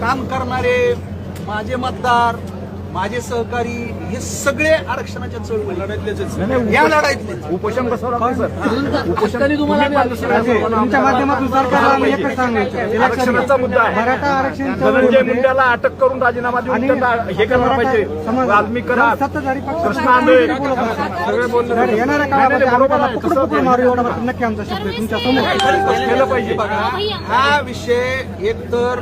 काम करणारे माझे मतदार माझे सहकारी हे सगळे आरक्षणाच्या चळवळी. या लढाईतले. उपोषण बसवलं सर. उपोषण तुमच्या माध्यमातून सरकारला एकच सांगायचं हे आरक्षणाचा मुद्दा आहे. मराठा आरक्षण धनंजय मुंड्याला अटक करून राजीनामा देऊन हे करायला पाहिजे. समाज- वाल्मिक करा. कृष्ण सगळे बोलले येणाऱ्या काळामध्ये बरोबर. मारू एवढा मात्र नक्की आमचा शब्द आहे तुमच्यासमोर. केलं पाहिजे. बघा हा विषय एकतर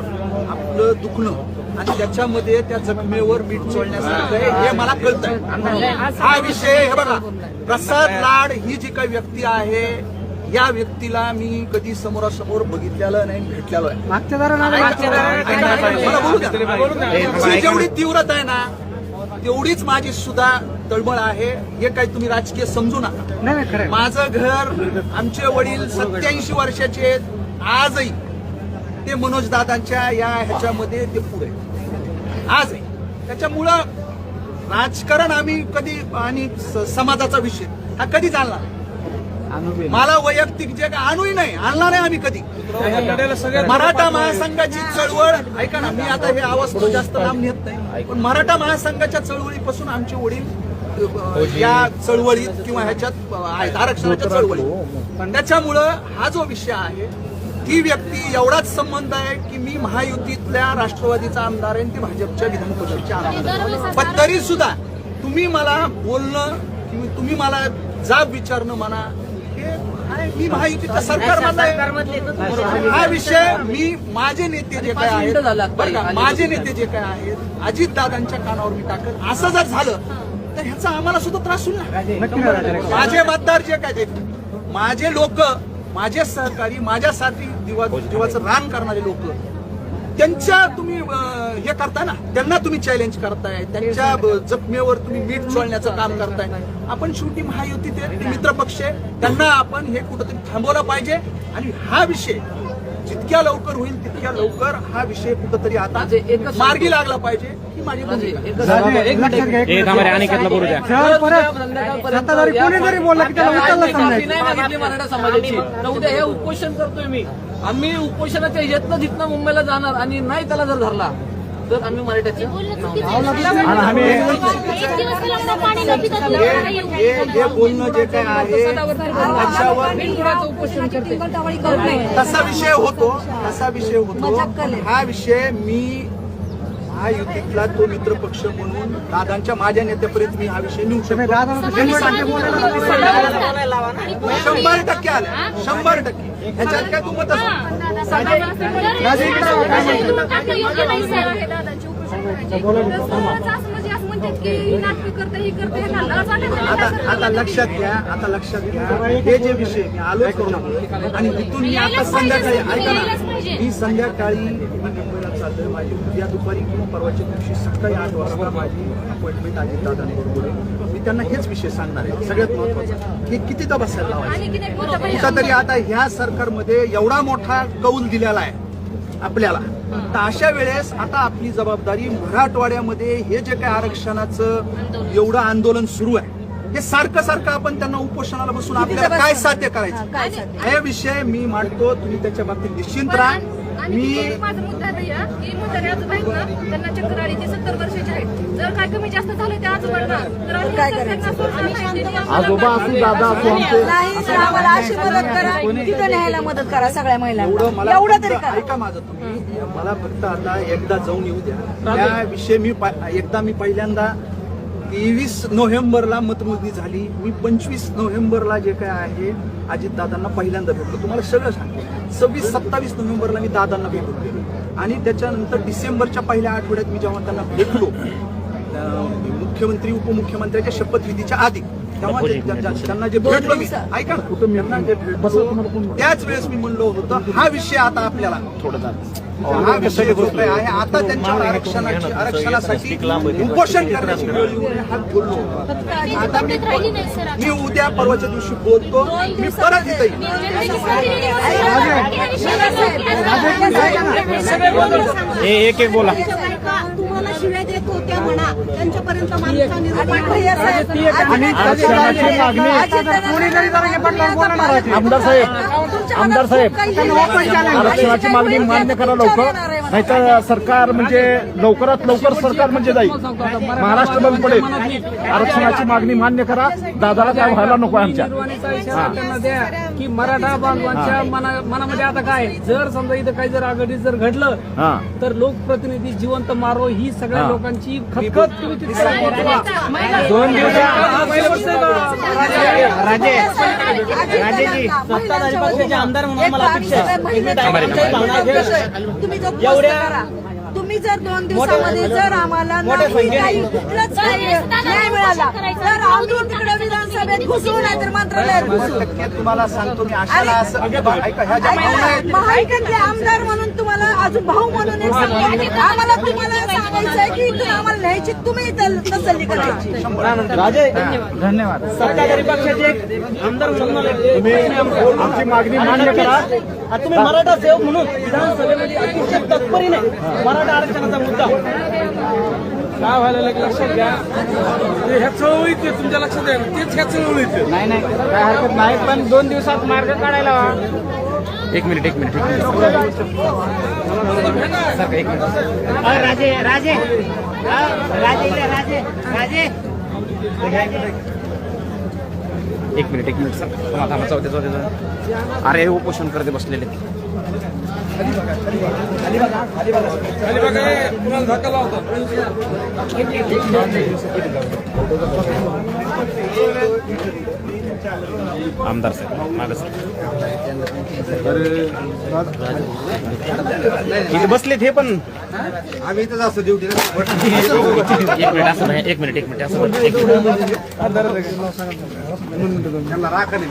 आपलं दुखणं आणि त्याच्यामध्ये त्या जखमेवर मीठ चोळण्यासारखं आहे हे मला कळत हा विषय हे बघा. प्रसाद लाड ही जी काही व्यक्ती आहे या व्यक्तीला मी कधी समोरासमोर बघितलेलं नाही भेटलेलो आहे. ही जेवढी तीव्रता आहे ना तेवढीच माझी सुद्धा तळमळ आहे. हे काही तुम्ही राजकीय समजू नका. नाही नाही खरं आहे. माझं घर आमचे वडील सत्याऐंशी वर्षाचे आहेत. आजही ते मनोज दादांच्या या ह्याच्यामध्ये ते पुढे. आजही त्याच्यामुळं राजकारण आम्ही कधी आणि समाजाचा विषय हा कधी चालणार मला वैयक्तिक जे काय आणूही नाही आणणार नाही आम्ही कधी. मराठा महासंघाची चळवळ ऐका ना मी आता हे आवाज तो जास्त लांब नेत नाही. पण मराठा महासंघाच्या चळवळीपासून आमचे वडील या चळवळीत किंवा ह्याच्यात आरक्षणाच्या चळवळीत. पण त्याच्यामुळं हा जो विषय आहे ती व्यक्ती एवढाच संबंध आहे की मी महायुतीतल्या राष्ट्रवादीचा आमदार आहे आणि ती भाजपच्या विधान परिषदेचे आमदार. पण तरी सुद्धा तुम्ही मला बोलणं किंवा तुम्ही मला जाब विचारणं म्हणा हे मी महायुतीच्या सरकारमधला आहे. हा विषय मी माझे नेते जे काय आहेत बरं का, माझे नेते जे काय आहेत अजित दादांच्या कानावर मी टाकत असं जर झालं तर ह्याचा आम्हाला सुद्धा त्रास होईल ना. माझे मतदार जे काय ते माझे लोक माझे सहकारी माझ्यासाठी दिवा जीवाचं रान करणारे लोक. त्यांच्या तुम्ही हे करताय ना त्यांना तुम्ही चॅलेंज करताय. त्यांच्या जखमेवर तुम्ही मीठ चोळण्याचं काम करताय. आपण शेवटी महायुतीत आहेत, ते मित्र पक्ष आहे. त्यांना आपण हे कुठंतरी थांबवलं पाहिजे. आणि हा विषय जितक्या लवकर होईल तितक्या लवकर हा विषय कुठंतरी आता म्हणजे मार्गी लागला पाहिजे ही माझी सत्ताधारी कोणी जरी बोलला की त्याला उचललं समाजाची. उद्या हे उपोषण करतोय मी. आम्ही उपोषणाच्या येतनं जिथनं मुंबईला जाणार आणि नाही त्याला जर धरला तर आम्ही मराठ्याचे हे हे- हे बोलणं जे काय आहे उपोषण करते. तसा विषय होतो तसा विषय होतो. हा विषय मी महायुतीतला तो मित्रपक्ष म्हणून दादांच्या माझ्या नेत्यापर्यंत मी हा विषय नेऊ शकतो. दादा शंभर टक्के. बोलायला शंभर टक्के आले. शंभर टक्के ह्याच्यात काय दुमत आता आता लक्षात घ्या. आता लक्षात घ्या. हे जे विषय मी नका आणि तिथून मी आता संध्याकाळी ऐका ना मी संध्याकाळी चाललोय माझी. उद्या दुपारी किंवा परवाच्या दिवशी सकाळी आठ वाजता माझी अपॉइंटमेंट दादांबरोबर आहे मी त्यांना हेच विषय सांगणार आहे. सगळ्यात महत्त्वाचा हे कितीदा बसायला लावायचं? कुठंतरी आता ह्या सरकारमध्ये एवढा मोठा कौल दिलेला आहे आपल्याला. तर अशा वेळेस आता आपली जबाबदारी मराठवाड्यामध्ये हे जे काय आरक्षणाचं एवढं आंदोलन सुरू आहे हे सारखं सारखं आपण त्यांना उपोषणाला बसून आपल्याला काय साध्य करायचं? हे विषय मी मांडतो. तुम्ही त्याच्या बाबतीत निश्चिंत राहा. मी माझा मुद्दा आहेत ना. त्यांना चक्कर आली ते सत्तर वर्षाचे आहेत. जर काय कमी जास्त झालं त्या आजोबांना तर आम्ही काय करायचं? आजोबा असू दादा असू आमचे नाही. तर आम्हाला अशी मदत करा तिथं न्यायला मदत करा सगळ्या एवढं महिलांना मला एवढं तरी फक्त करा. ऐका माझं तुम्ही. मला फक्त आता एकदा जाऊन येऊ द्या. त्या विषय मी पा- एकदा मी पहिल्यांदा तेवीस नोव्हेंबरला मतमोजणी झाली. मी पंचवीस नोव्हेंबरला जे काय आहे अजित दादांना पहिल्यांदा भेटलो. तुम्हाला सगळं सांगतो. सव्वीस सत्तावीस नोव्हेंबरला मी दादांना भेटून गेलो आणि त्याच्यानंतर डिसेंबरच्या पहिल्या आठवड्यात मी जेव्हा त्यांना भेटलो मुख्यमंत्री उपमुख्यमंत्र्याच्या शपथविधीच्या आधी तेव्हा त्यांना जे भेटलो मी ऐका ना. त्यांना जे भेटलो त्याच वेळेस मी म्हणलो होतं हा विषय आता आपल्याला. काही आहे आता त्यांच्यावर आरक्षणाची आरक्षणासाठी उपोषण करण्याची वेळ हात होतो. आता मी मी उद्या परवाच्या दिवशी बोलतो मी परत इथे येईन. एक एक बोला तुम्हाला शिव्या देत होत्या म्हणा त्यांच्यापर्यंत हे आमदार साहेब आमदार साहेब आरक्षणाची मागणी मान्य करा लवकर. नाही तर सरकार म्हणजे लवकरात लवकर सरकार म्हणजे जाईल. महाराष्ट्र बंद पडेल. आरक्षणाची मागणी मान्य करा. दादाला काय व्हायला नको आमच्या. निर्वाणीचा इशारा त्यांना द्या की मराठा बांधवांच्या मना- मनामध्ये आता काय जर समजा इथं काही जर आघाडी जर घडलं हा. तर लोकप्रतिनिधी जिवंत मारो ही सगळ्या. लोकांची खतखत. दोन पक्षाचे आमदार म्हणून मला अपेक्षा तुम्ही जो एवढ्या तुम्ही जर दोन दिवसामध्ये जर आम्हाला नाही मिळाला तर आम्ही तिकडे विधानसभेत घुसू नाही तर मंत्रालयात घुसू. टक्के तुम्हाला सांगतो मी आशाला असं ऐका ह्या ज्या भावना आहेत महाविकासचे आमदार म्हणून तुम्हाला अजून भाऊ म्हणून एक सांगते. आम्हाला तुम्हाला सांगायचं आहे की इथून आम्हाला न्यायची तुम्ही तल- तसल्ली करायची. धन्यवाद. सत्ताधारी पक्षाचे एक आमदार म्हणून मला तुम्ही आमची मागणी मान्य करा. तुम्ही मराठा सेवक म्हणून विधानसभेमध्ये अतिशय तत्परीने मराठा आरक्षणाचा मुद्दा काय व्हायला लागलं लक्षात घ्या. ते ह्या चळवळीत आहे, तुमच्या लक्षात आहे तेच ह्या चळवळीत आहे. नाही नाही काय हरकत नाही पण दोन दिवसात मार्ग काढायला हवा. एक मिनिट एक मिनिट एक मिनिट. सर, एक मिनिट. राजे राजे. राजे राजे राजे. एक मिनिट एक मिनिट सर. थांबा चौथे चौथे. अरे उपोषण करते बसलेले. खाली आमदार साहेब मागं सर इथे बसलेत हे पण. आम्ही इथं असं ड्युटी एक मिनिट असं नाही एक मिनिट एक मिनिट असं. एक त्यांना राखा नाही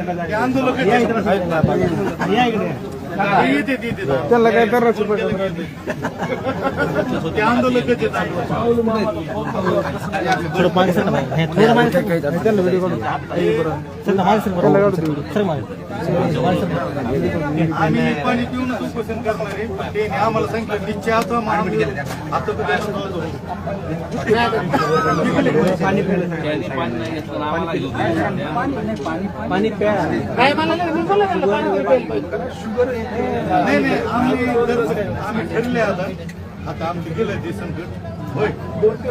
आंदोलन त्याला काय तर आम्ही पाणी पिऊनच उपोषण करणार आहे. पण ते आम्हाला सांगितलं की चहाचा महाग आता तर द्यायला पाहिजे. नाही नाही आम्ही आम्ही ठरले आता. आता आमचे गेलं ते संकट. होय.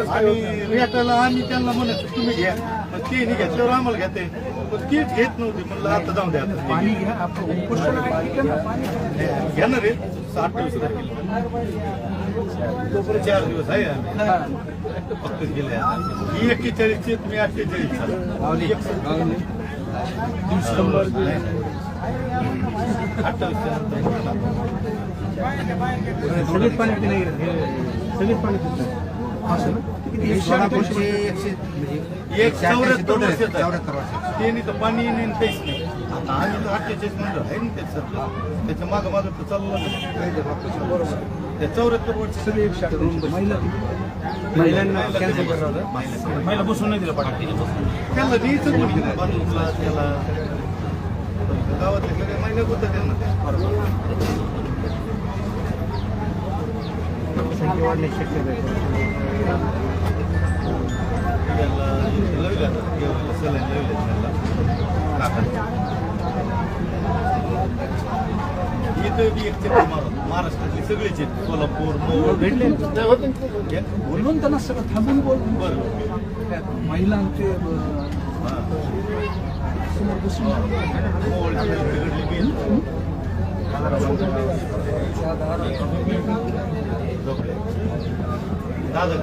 आणि रेटाला आम्ही त्यांना म्हणत तुम्ही घ्या. पण ते नाही घेतल्यावर आम्हाला घेते पण तेच घेत नव्हते म्हणलं आता जाऊ द्या पाणी घ्या घेणार आहे साठ दिवस तोपर्यंत चार दिवस आहे. फक्त गेले ही एक्केचाळीस ची तुम्ही अठ्ठेचाळीस एक चौऱ्याहत्तर वर्षाचा आहे. तर पाणी नाही काहीच नाही आता आम्ही तर अठ्ठेचाळीस म्हणलं आहे ना त्याचं त्याच्या मागं मागं तर चाललं बरोबर त्या चौऱ्याहत्तर वर्ष सगळे महिलांना महिला बसून नाही दिलं पाणी त्याला न्यायचं कोणी बाथरूमला त्याला गावातले सगळे महिला होतं त्यांना. त्याला लवलं आता. एवढं सलाईन लवलं त्याला. काका. इथं बी एक चक्कर मारा. महाराष्ट्रातले सगळेच आहेत सोलापूर मोहोळ भेटले. बोलून त्यांना सगळं थांबून बोल बरं. महिला ते मोहोळ तिकडले बी आहेत. दादा